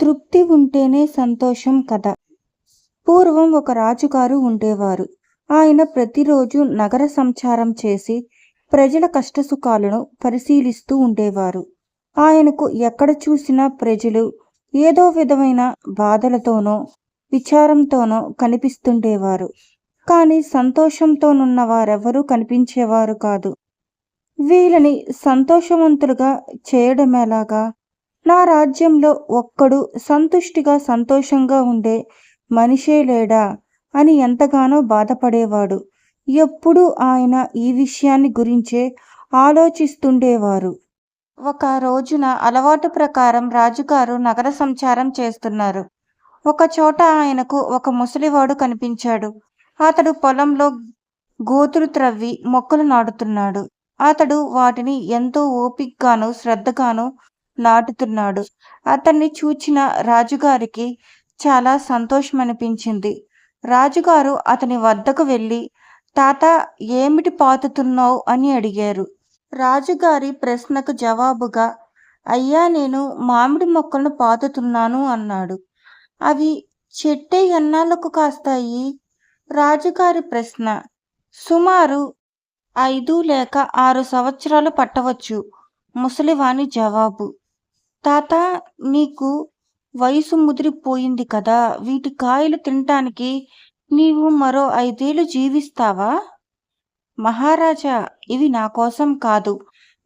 తృప్తి ఉంటేనే సంతోషం కదా పూర్వం ఒక రాజుగారు ఉండేవారు. ఆయన ప్రతిరోజు నగర సంచారం చేసి ప్రజల కష్టసుఖాలను పరిశీలిస్తూ ఉండేవారు. ఆయనకు ఎక్కడ చూసినా ప్రజలు ఏదో విధమైన బాధలతోనో విచారంతోనో కనిపిస్తుండేవారు. కానీ సంతోషంతోనున్న వారెవరూ కనిపించేవారు కాదు. వీళ్ళని సంతోషవంతులుగా చేయడమేలాగా నా రాజ్యంలో ఒక్కడు సంతుష్టిగా సంతోషంగా ఉండే మనిషే లేడా? అని ఎంతగానో బాధపడేవాడు. ఎప్పుడూ ఆయన ఈ విషయాన్ని గురించే ఆలోచిస్తుండేవారు. ఒక రోజున అలవాటు ప్రకారం రాజుగారు నగర సంచారం చేస్తున్నారు. ఒక చోట ఆయనకు ఒక ముసలివాడు కనిపించాడు. అతడు పొలంలో గోతులు త్రవ్వి మొక్కలు నాటుతున్నాడు. అతడు వాటిని ఎంతో ఓపిక్గాను శ్రద్ధగాను నాటుతున్నాడు. అతన్ని చూచిన రాజుగారికి చాలా సంతోషం అనిపించింది రాజుగారు అతని వద్దకు వెళ్ళి తాత ఏమిటి పాతుతున్నావు? అని అడిగారు. రాజుగారి ప్రశ్నకు జవాబుగా అయ్యా నేను మామిడి మొక్కలను పాతుతున్నాను అన్నాడు. అవి చెట్టే ఎన్నాళ్ళకు కాస్తాయి? రాజుగారి ప్రశ్న సుమారు ఐదు లేక ఆరు సంవత్సరాలు పట్టవచ్చు. ముసలివాని జవాబు తాత నీకు వయసు ముదిరిపోయింది కదా వీటి కాయలు తినటానికి నీవు మరో ఐదేళ్ళు జీవిస్తావా? మహారాజా ఇవి నా కోసం కాదు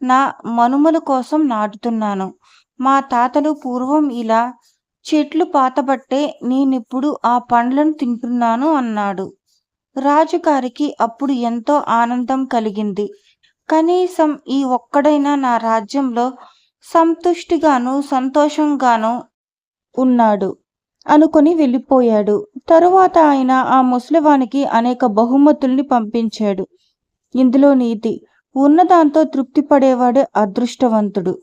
నా మనుమల కోసం నాటుతున్నాను. మా తాతలు పూర్వం ఇలా చెట్లు పాతబట్టే నేనిప్పుడు ఆ పండ్లను తింటున్నాను అన్నాడు. రాజుగారికి అప్పుడు ఎంతో ఆనందం కలిగింది. కనీసం ఈ ఒక్కడైనా నా రాజ్యంలో సంతుష్టిగాను సంతోషంగాను ఉన్నాడు. అనుకుని వెళ్ళిపోయాడు. తరువాత ఆయన ఆ ముసలివానికి అనేక బహుమతుల్ని పంపించాడు. ఇందులో నీతి ఉన్నదాంతో తృప్తి పడేవాడే అదృష్టవంతుడు.